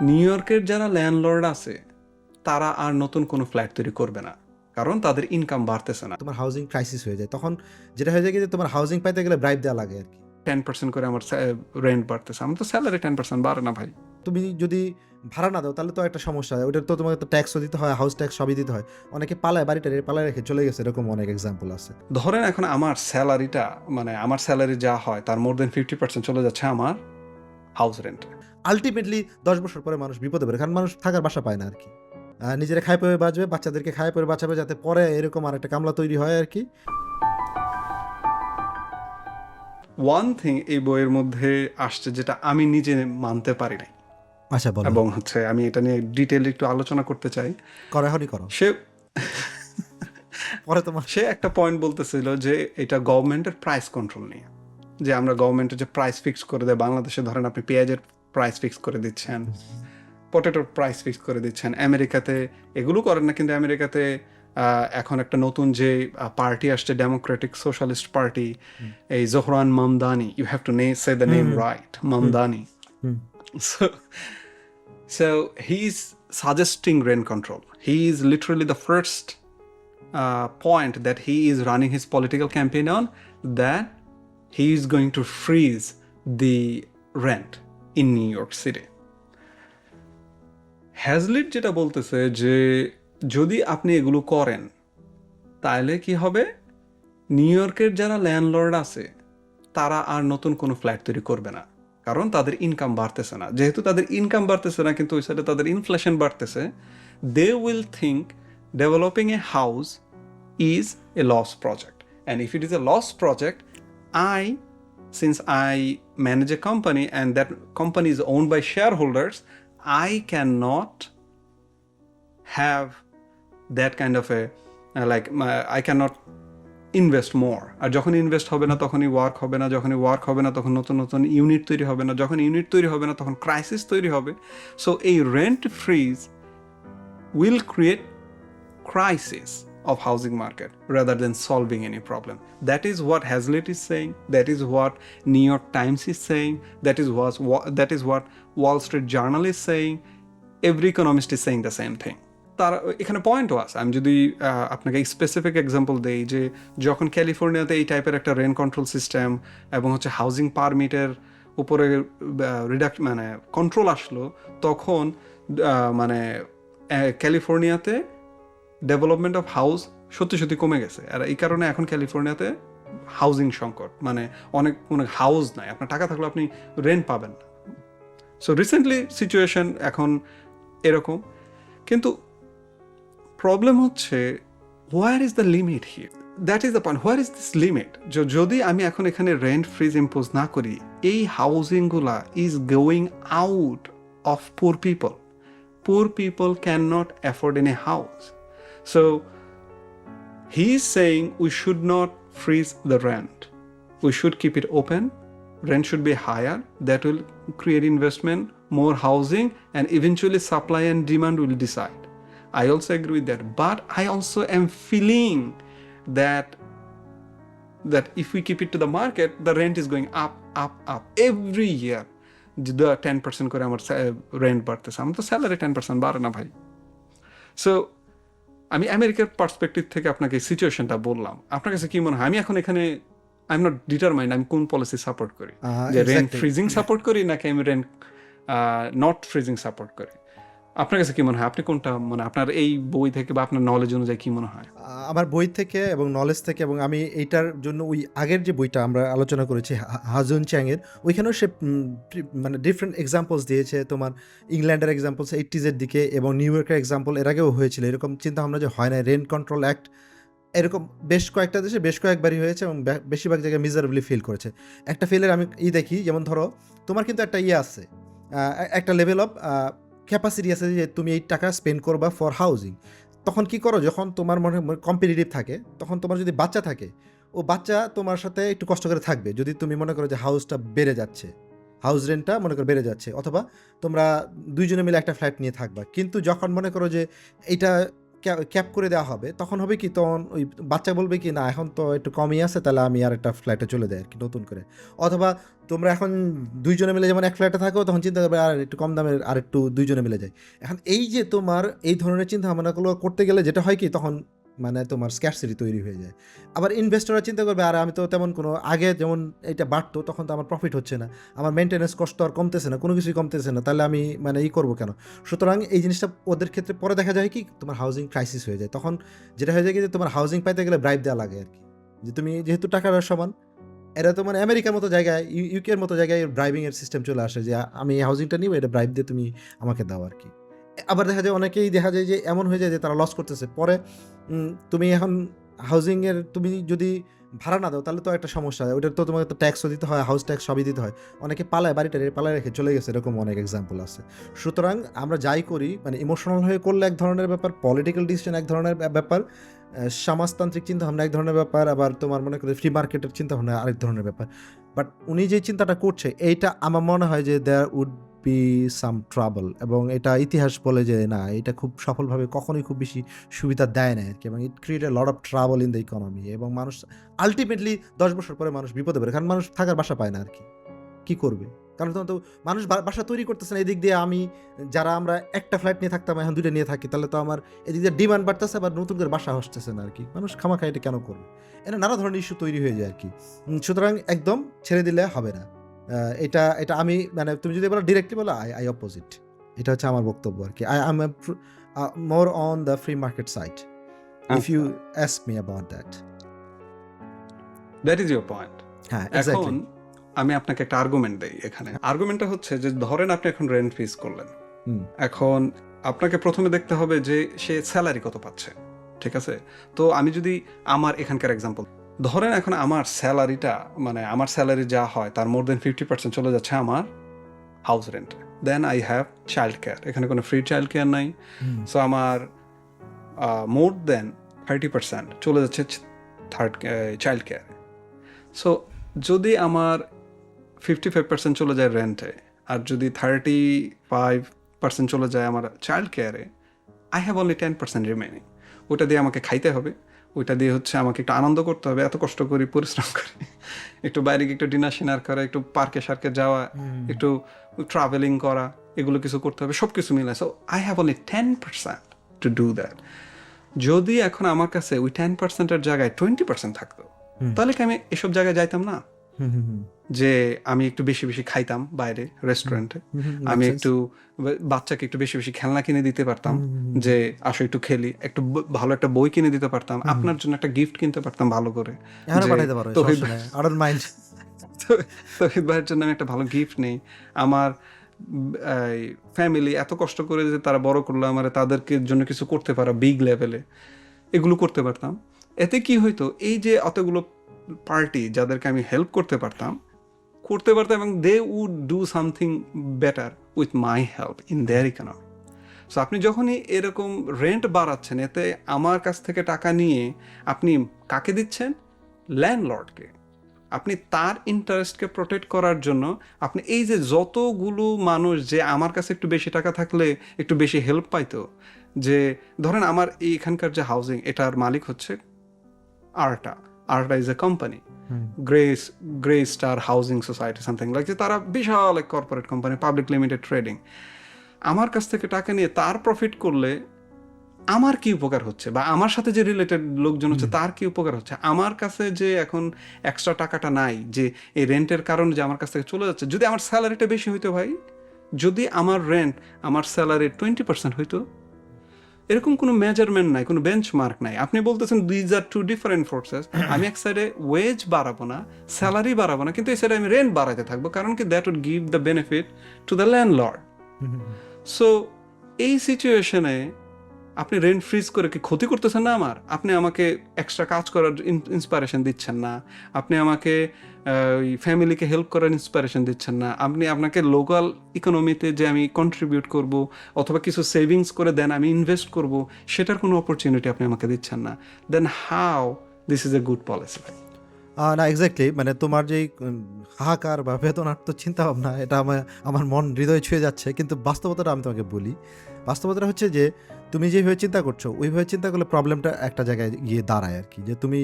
New ইয়র্কের যারা landlord আছে তারা আর নতুন কোনো ফ্ল্যাট তৈরি করবে না কারণ তাদের ইনকাম বাড়তেছে না। তোমার হাউজিং ক্রাইসিস হয়ে যায়। তখন যেটা হয়ে যায় যে তোমার হাউজিং পাইতে গেলে ব্রাইব দেওয়া লাগে আর কি। টেন পার্সেন্ট করে আমার রেন্ট বাড়তেছে। আমার তো স্যালারি টেন পার্সেন্ট বাড়ে না ভাই। তুমি যদি ভাড়া না দাও তাহলে তো একটা সমস্যা। হয় ওটার তো তোমাকে তো ট্যাক্সও দিতে হয় হাউস ট্যাক্স সবই দিতে হয়। অনেকে পালায় বাড়িটা পালায় রেখে চলে গেছে এরকম অনেক এক্সাম্পল আছে। ধরেন এখন আমার স্যালারিটা মানে আমার স্যালারি যা হয় তার মোর দেন ফিফটি পার্সেন্ট চলে যাচ্ছে আমার হাউস রেন্টে আলটিমেটলি দশ বছর পরে মানুষ বিপদে পড়ে কারণ মানুষ থাকার বাসা পায় না আর কি। নিজেরা খায় পরে বাঁচবে বাচ্চাদেরকে খায় পরে বাঁচাবে যাতে পরে এরকম আর একটা কামলা তৈরি হয় আর কি। ওয়ান থিং এই বইয়ের মধ্যে আসছে যেটা আমি নিজে মানতে পারি নাই। আচ্ছা বলো। এবং হচ্ছে আমি এটা নিয়ে ডিটেল একটু আলোচনা করতে চাই। করো এখনই করো। সে পরে তোমার। সে একটা পয়েন্ট বলতেছিল যে এটা গভর্নমেন্টের প্রাইস কন্ট্রোল নিয়ে। যে আমরা গভর্নমেন্টের যে প্রাইস ফিক্স করে দেয় বাংলাদেশে ধরেন আপনি পেঁয়াজের প্রাইস ফিক্স করে দিচ্ছেন পটেটোর প্রাইস ফিক্স করে দিচ্ছেন আমেরিকাতে এগুলো করেন না কিন্তু আমেরিকাতে এখন একটা নতুন যে পার্টি আসছে ডেমোক্রেটিক সোশ্যালিস্ট পার্টি এই Zohran Mamdani you have to নে say the name right Mamdani so So, so he's suggesting rent control. He is literally the first uh, point that he is running his political campaign on that he is going to freeze in New York City. Hazlitt যেটা বলতেছে যে, যদি আপনি এগুলো করেন, তাহলে কি হবে? নিউ ইয়র্কের যারা ল্যান্ডলর্ড আছে, তারা আর নতুন কোনো ফ্ল্যাট তৈরি করবে না। কারণ তাদের ইনকাম বাড়তেছে না। যেহেতু তাদের ইনকাম বাড়তেছে না, কিন্তু ওই সাইডে তাদের ইনফ্লেশন বাড়তেছে they will think developing a house is a loss project and if it is a loss project I since I manage a company and that company is owned by shareholders, I cannot have that kind of a uh, like my, I cannot invest more আর যখন invest হবে না তখনই work হবে না যখনই work হবে না তখন নতুন নতুন ইউনিট তৈরি হবে না যখন ইউনিট তৈরি হবে না তখন ক্রাইসিস তৈরি হবে। সো এই rent freeze will create crisis. Of housing market rather than solving any problem that is what hazlitt is saying that is what new york times is saying that is what that is what wall street journal is saying every economist is saying the same thing তার এখানে পয়েন্টও আছে আমি যদি আপনাকে specific example দেই যে যখন ক্যালিফোর্নিয়াতে এই টাইপের একটা রেন কন্ট্রোল সিস্টেম এবং হচ্ছে হাউজিং পারমিটের উপরে রিডাক্ট মানে কন্ট্রোল আসলো তখন মানে ক্যালিফোর্নিয়াতে ডেভেলপমেন্ট অফ হাউস সত্যি সত্যি কমে গেছে। আর এই কারণে এখন ক্যালিফোর্নিয়াতে হাউজিং সংকট। মানে অনেক অনেক হাউস নাই। আপনার টাকা থাকলে আপনি রেন্ট পাবেন না। সো রিসেন্টলি সিচুয়েশন এখন এরকম। কিন্তু প্রবলেম হচ্ছে where is the limit here that is the point where is this limit যদি আমি এখন এখানে রেন্ট ফ্রিজ ইম্পোজ না করি, এই হাউজিংগুলা is going out of poor people poor people cannot afford any house. So he is saying we should not freeze the rent. We should keep it open. Rent should be higher. That will create investment, more housing, and eventually supply and demand will decide. I also agree with that. But I also am feeling that that if we keep it to the market, the rent is going up, up, up every year. Ten percent করে আমার rent বাড়তেছে আমার তো salary ten percent বাড়ে না ভাই so আমি আমেরিকার পার্সপেক্টিভ থেকে আপনাকে সিচুয়েশনটা বললাম। আপনার কাছে কি মনে হয়? আমি এখন এখানে আই এম নট ডিটারমাইন্ড আমি কোন পলিসি সাপোর্ট করি? যে রেন্ট ফ্রিজিং সাপোর্ট করি নাকি আমি রেন্ট নট ফ্রিজিং সাপোর্ট করি? আপনার কাছে কি মনে হয়? আপনি কোনটা মানে আপনার এই বই থেকে বা আপনার নলেজ অনুযায়ী কি মনে হয়? আমার বই থেকে এবং নলেজ থেকে এবং আমি এইটার জন্য ওই আগের যে বইটা আমরা আলোচনা করেছি হাজুন চ্যাংয়ের, ওইখানেও সে মানে ডিফারেন্ট এক্সাম্পলস দিয়েছে। তোমার ইংল্যান্ডের এক্সাম্পলস এইটিজের দিকে এবং নিউ ইয়র্কের এক্সাম্পল এর আগেও হয়েছিল। এরকম চিন্তা ভাবনা যে হয় না রেন্ট কন্ট্রোল অ্যাক্ট এরকম বেশ কয়েকটা দেশে বেশ কয়েকবারই হয়েছে এবং বেশিরভাগ জায়গায় মিজারেবলি ফিল করেছে। একটা ফেলের আমি ই দেখি, যেমন ধরো তোমার কিন্তু একটা ইয়ে আছে একটা লেভেল অফ ক্যাপাসিটি আছে যে তুমি এই টাকা স্পেন্ড করবা ফর হাউজিং তখন কি করো, যখন তোমার মনে কম্পিটিটিভ থাকে, তখন তোমার যদি বাচ্চা থাকে, ও বাচ্চা তোমার সাথে একটু কষ্ট করে থাকবে। যদি তুমি মনে করো যে হাউসটা বেড়ে যাচ্ছে হাউস রেন্টটা মনে করো বেড়ে যাচ্ছে, অথবা তোমরা দুইজনে মিলে একটা ফ্ল্যাট নিয়ে থাকবা। কিন্তু যখন মনে করো যে এটা ক্যাপ করে দেওয়া হবে। তখন হবে কি, তখন ওই বাচ্চা বলবে কি, না, এখন তো একটু কমই আছে, তাহলে আমি আর একটা ফ্ল্যাটে চলে যাই আর কি নতুন করে। অথবা তোমরা এখন দুইজনে মিলে যেমন এক ফ্ল্যাটে থাকো, তখন চিন্তা করবে, আর একটু কম দামের আর একটু দুইজনে মিলে যায় এখন এই যে তোমার এই ধরনের চিন্তা ভাবনাগুলো করতে গেলে যেটা হয় কি, তখন মানে তোমার স্ক্যারসিটি তৈরি হয়ে যায়। আবার ইনভেস্টররা চিন্তা করবে, আর, আমি তো তেমন কোনো, আগে যেমন এটা বাড়তো, তখন তো আমার প্রফিট হচ্ছে না। আমার মেনটেন্যান্স কষ্ট আর কমতেছে না, কোনো কিছুই কমতেছে না, তাহলে আমি মানে ই করব কেন? সুতরাং এই জিনিসটা ওদের ক্ষেত্রে পরে দেখা যায় কি, তোমার হাউজিং ক্রাইসিস হয়ে যায়। তখন যেটা হয়ে যায় কি যে, তোমার হাউজিং পাইতে গেলে ব্রাইব দেওয়া লাগে আর কি। যে তুমি যেহেতু টাকার সমান এটা তো মানে আমেরিকার মতো জায়গায় ইউকের মতো জায়গায় ব্রাইবিং এর সিস্টেম চলে আসে যে, আমি এই হাউজিংটা নিব, এটা ব্রাইব দিয়ে তুমি আমাকে দাও আর কি। আবার দেখা যায় অনেকেই দেখা যায় যে এমন হয়ে যায় যে তারা লস করতেছে। পরে তুমি এখন হাউজিংয়ের তুমি যদি ভাড়া না দাও, তাহলে তো একটা সমস্যা। হয় ওটার তো তোমাকে তো ট্যাক্সও দিতে হয় হাউস ট্যাক্স সবই দিতে হয়। অনেকে পালায়, বাড়িটা পালায় রেখে চলে গেছে, এরকম অনেক এক্সাম্পল আছে। সুতরাং আমরা যাই করি মানে ইমোশনাল হয়ে করলে এক ধরনের ব্যাপার পলিটিক্যাল ডিসিশন এক ধরনের ব্যাপার সমাজতান্ত্রিক চিন্তা ভাবনা এক ধরনের ব্যাপার, আবার তোমার মনে করে ফ্রি মার্কেটের চিন্তা ভাবনা আরেক ধরনের ব্যাপার। বাট উনি যে চিন্তাটা করছে, এইটা আমার মনে হয় যে there would be some trouble এবং এটা ইতিহাস বলে যে না, এটা খুব সফলভাবে কখনোই খুব বেশি সুবিধা দেয় না আর কি এবং it create a lot of travel in the economy এবং মানুষ আলটিমেটলি দশ বছর পরে মানুষ বিপদে পড়ে, কারণ মানুষ থাকার বাসা পায় না আর কি। কি করবে? কারণ তো মানুষ বাসা তৈরি করতেছে না, এদিক দিয়ে আমি, যারা আমরা একটা ফ্ল্যাট নিয়ে থাকতাম, এখন দুইটা নিয়ে থাকি, তাহলে তো আমার এদিক দিয়ে ডিমান্ড বাড়তেছে, আবার নতুন করে বাসা আসতেছে না আর কি। মানুষ খামাখা এটা কেন করবে? এটা নানা ধরনের ইস্যু তৈরি হয়ে যায় আর কি। সুতরাং একদম ছেড়ে দিলে হবে না। এটা এটা আমি মানে তুমি যদি বলো ডিরেক্টলি বলো আই আই অপোজিট এটা হচ্ছে আমার বক্তব্য আর কি। I am more on the free market side if you ask me about that that is your point হ্যাঁ এখন আমি আপনাকে একটা আর্গুমেন্ট দেই এখানে। আর্গুমেন্টটা হচ্ছে যে ধরেন আপনি এখন রেন্ট ফিস করলেন। এখন আপনাকে প্রথমে দেখতে হবে যে সে স্যালারি কত পাচ্ছে ঠিক আছে? তো আমি যদি আমার এখানকার এক্সাম্পল ধরেন এখন আমার স্যালারিটা মানে আমার স্যালারি যা হয় তার মোর দেন ফিফটি পার্সেন্ট চলে যাচ্ছে আমার house রেন্টে then I have child care এখানে কোনো ফ্রি চাইল্ড কেয়ার নাই সো আমার মোর দেন থার্টি পার্সেন্ট চলে যাচ্ছে থার্ড চাইল্ড কেয়ার সো যদি আমার ফিফটি ফাইভ পার্সেন্ট চলে যায় রেন্টে আর যদি থার্টি ফাইভ পার্সেন্ট চলে যায় আমার চাইল্ড কেয়ারে I have only ten percent remaining ওটা দিয়ে আমাকে খাইতে হবে। ওইটা দিয়ে হচ্ছে আমাকে একটু আনন্দ করতে হবে এত কষ্ট করি পরিশ্রম করি। একটু বাইরে গিয়ে একটু ডিনার সিনার করা একটু পার্কে সার্কে যাওয়া একটু ট্রাভেলিং করা এগুলো কিছু করতে হবে সব কিছু মিলে। So I have only ten percent to do that যদি এখন আমার কাছে ওই টেন পার্সেন্টের জায়গায় টোয়েন্টি পার্সেন্ট থাকতো তাহলে কি আমি এসব জায়গায় যাইতাম না? যে আমি একটু বেশি বেশি খাইতাম বাইরে রেস্টুরেন্টে আমি একটু বাচ্চাকে একটু বেশি বেশি খেলনা কিনে দিতে পারতাম যে আসো একটু খেলি একটু ভালো একটা বই কিনে দিতে পারতাম আপনার জন্য একটা গিফট কিনতে পারতাম ভালো করে। তৌহিদ ভাইয়ের জন্য আমি একটা ভালো গিফট নেই। আমার ফ্যামিলি এত কষ্ট করে যে তারা বড় করল আমার তাদেরকে জন্য কিছু করতে পারা বিগ লেভেলে এগুলো করতে পারতাম। এতে কি হইতো এই যে অতগুলো পার্টি যাদেরকে আমি হেল্প করতে পারতাম করতে পারতাম এবং they would do something better with my help in their economy so আপনি যখনই এরকম রেন্ট বাড়াচ্ছেন, এতে আমার কাছ থেকে টাকা নিয়ে আপনি কাকে দিচ্ছেন? ল্যান্ডলর্ডকে আপনি তার ইন্টারেস্টকে প্রোটেক্ট করার জন্য আপনি এই যে যতগুলো মানুষ যে আমার কাছে একটু বেশি টাকা থাকলে একটু বেশি হেল্প পাইতো, যে ধরেন আমার এইখানকার যে হাউজিং এটার মালিক হচ্ছে আর্টা is a company grace grey star housing society something like যে তারা বিশাল এক corporate company public limited trading আমার কাছ থেকে টাকা নিয়ে তার প্রফিট করলে আমার কি উপকার হচ্ছে? বা আমার সাথে যে রিলেটেড লোকজন হচ্ছে তার কি উপকার হচ্ছে? আমার কাছে যে এখন এক্সট্রা টাকাটা নাই যে এই রেন্টের কারণে যে আমার কাছ থেকে চলে যাচ্ছে যদি আমার স্যালারিটা বেশি হইতো ভাই যদি আমার রেন্ট আমার স্যালারির টোয়েন্টি পার্সেন্ট হইতো এরকম কোনো মেজারমেন্ট নাই কোনো বেঞ্চমার্ক নাই। আপনি বলতেছেন these are two different forces আমি এক সাইডে ওয়েজ বাড়াবো না স্যালারি বাড়াবো না কিন্তু এই সাইডে আমি রেন্ট বাড়াতে থাকব কারণ কি that would give the benefit to the landlord so এই সিচুয়েশনে আপনি রেন্ট ফ্রিজ করে কি ক্ষতি করতেছেন না আমার? আপনি আমাকে এক্সট্রা কাজ করার ইন্সপিরেশন দিচ্ছেন না। আপনি আমাকে ওই ফ্যামিলিকে হেল্প করার ইন্সপিরেশন দিচ্ছেন না। আপনি আপনাকে লোকাল ইকোনমিতে যে আমি কন্ট্রিবিউট করব অথবা কিছু সেভিংস করে দেন, আমি ইনভেস্ট করব, সেটার কোনো অপরচুনিটি আপনি আমাকে দিচ্ছেন না। Then how this is a good policy না এক্স্যাক্টলি মানে তোমার যেই হাহাকার বা বেদনার্থ চিন্তা ভাবনা এটা আমার আমার মন হৃদয়ে ছুঁয়ে যাচ্ছে, কিন্তু বাস্তবতাটা আমি তোমাকে বলি। বাস্তবতাটা হচ্ছে যে, তুমি যেভাবে চিন্তা করছ, ওইভাবে চিন্তা করলে প্রবলেমটা একটা জায়গায় গিয়ে দাঁড়ায় আর কি যে তুমি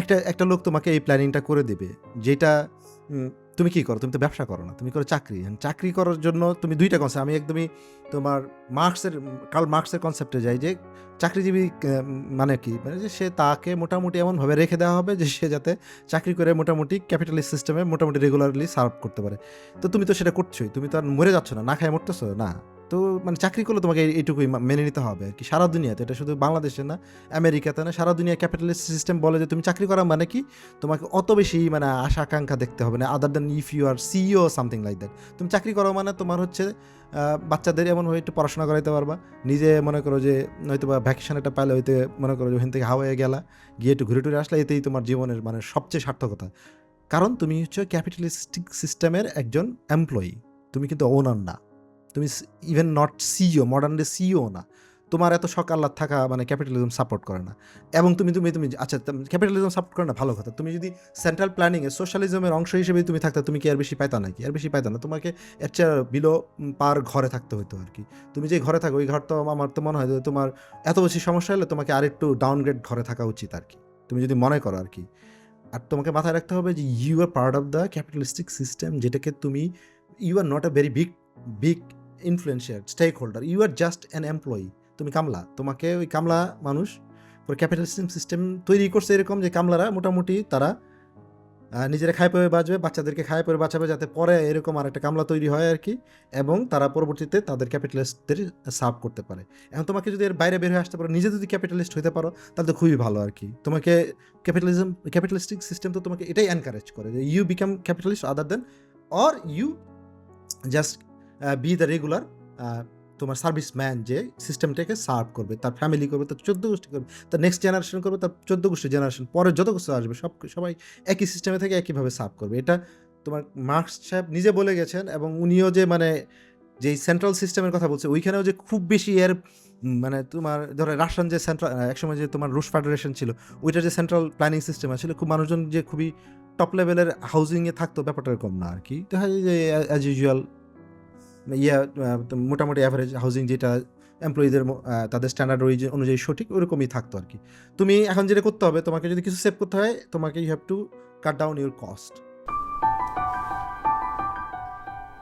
একটা একটা লোক তোমাকে এই প্ল্যানিংটা করে দেবে, যেটা তুমি কি করো? তুমি তো ব্যবসা করো না, তুমি করো চাকরি। চাকরি করার জন্য তুমি দুইটা কনসেপ্ট আমি একদমই তোমার মার্কসের কাল মার্কসের কনসেপ্টে যাই যে, চাকরিজীবী মানে কি? মানে যে সে তাকে মোটামুটি এমনভাবে রেখে দেওয়া হবে যে সে যাতে চাকরি করে মোটামুটি ক্যাপিটালিস্ট সিস্টেমে মোটামুটি রেগুলারলি সার্ভ করতে পারে। তো তুমি তো সেটা করছোই, তুমি তো আর মরে যাচ্ছ না না খায় মরতেছো? না। তো মানে চাকরি করলে তোমাকে এইটুকুই মেনে নিতে হবে আর কি সারা দুনিয়াতে। এটা শুধু বাংলাদেশে না, আমেরিকাতে না, সারা দুনিয়া ক্যাপিটালিস্ট সিস্টেম বলে যে তুমি চাকরি করা মানে কি? তোমাকে অত বেশি মানে আশা আকাঙ্ক্ষা দেখতে হবে না other than if you are CEO something like that তুমি চাকরি করো মানে তোমার হচ্ছে বাচ্চাদের এমনভাবে একটু পড়াশোনা করাইতে পারবা। নিজে মনে করো যে হয়তো বা ভ্যাকেশন একটা পাইলে হয়তো মনে করো যে ওখান থেকে হাওয়ায় গেলা, গিয়ে একটু ঘুরে টুরে আসলে এতেই তোমার জীবনের মানে সবচেয়ে সার্থকতা। কারণ তুমি হচ্ছে ক্যাপিটালিস্টিক সিস্টেমের একজন এমপ্লয়ি তুমি কিন্তু ওনার না। তুমি even not CEO modern day CEO না, তোমার এত সকাল্লাদ থাকা মানে ক্যাপিটালিজম সাপোর্ট করে না। এবং তুমি তুমি তুমি আচ্ছা ক্যাপিটালিজম সাপোর্ট করে না, ভালো কথা। তুমি যদি সেন্ট্রাল প্ল্যানিংয়ে সোশ্যালিজমের অংশ হিসেবে তুমি থাকতে, তুমি কি আর বেশি পাইতা নাকি? আর বেশি পাইতা না। তোমাকে এর চেয়ে বিলো পার ঘরে থাকতে হতো আর কি। তুমি যে ঘরে থাকো, ওই ঘর তো আমার তো মনে হয় যে তোমার এত বেশি সমস্যা হলে তোমাকে আরেকটু ডাউনগ্রেড ঘরে থাকা উচিত আর কি। তুমি যদি মনে করো আর কি। আর তোমাকে মাথায় রাখতে হবে যে you are part of the capitalistic system যেটাকে তুমি you are not a very big big influencer stakeholder you are just an employee তুমি কামলা, তোমাকে ওই কামলা মানুষ পুরো ক্যাপিটালিস্টিক সিস্টেম তৈরি করছে এরকম যে কামলারা মোটামুটি তারা নিজেরা খায় পরে বাঁচবে, বাচ্চাদেরকে খায় পরে বাঁচাবে যাতে পরে এরকম আর একটা কামলা তৈরি হয় আর কি, এবং তারা পরবর্তীতে তাদের ক্যাপিটালিস্টদের সার্ভ করতে পারে। এখন তোমাকে যদি এর বাইরে বের হয়ে আসতে পারো, নিজে যদি ক্যাপিটালিস্ট হতে পারো, তাহলে তো খুবই ভালো আর কি। তোমাকে ক্যাপিটালিজম ক্যাপিটালিস্টিক সিস্টেম তো তোমাকে এটাই এনকারেজ করে যে you become capitalist other than or you just be the regular তোমার সার্ভিস ম্যান যে সিস্টেমটাকে সার্ভ করবে, তার ফ্যামিলি করবে, তার চোদ্দ গোষ্ঠী করবে, তার নেক্সট জেনারেশন করবে, তার চোদ্দ গোষ্ঠী জেনারেশন পরে যত কিছু আসবে, সব সবাই একই সিস্টেমে থেকে একইভাবে সার্ভ করবে। এটা তোমার মার্কস সাহেব নিজে বলে গেছেন এবং উনিও যে মানে যেই সেন্ট্রাল সিস্টেমের কথা বলছে, ওইখানেও যে খুব বেশি এর মানে তোমার ধরো রাশিয়ান যে সেন্ট্রাল একসময় যে তোমার রুশ ফেডারেশন ছিল, ওইটার যে সেন্ট্রাল প্ল্যানিং সিস্টেম আছে, খুব মানুষজন যে খুবই টপ লেভেলের হাউজিংয়ে থাকতো, ব্যাপারটা এরকম না আর কি। দেখা যায় যে অ্যাজ ইউজুয়াল ইয়া মোটামুটি অ্যাভারেজ হাউজিং যেটা এমপ্লয়ীদের তাদের স্ট্যান্ডার্ড ওই অনুযায়ী সঠিক ওরকমই থাকতো আর কি। তুমি এখন যেটা করতে হবে, তোমাকে যদি কিছু সেভ করতে হয়, তোমাকে you have to cut down your cost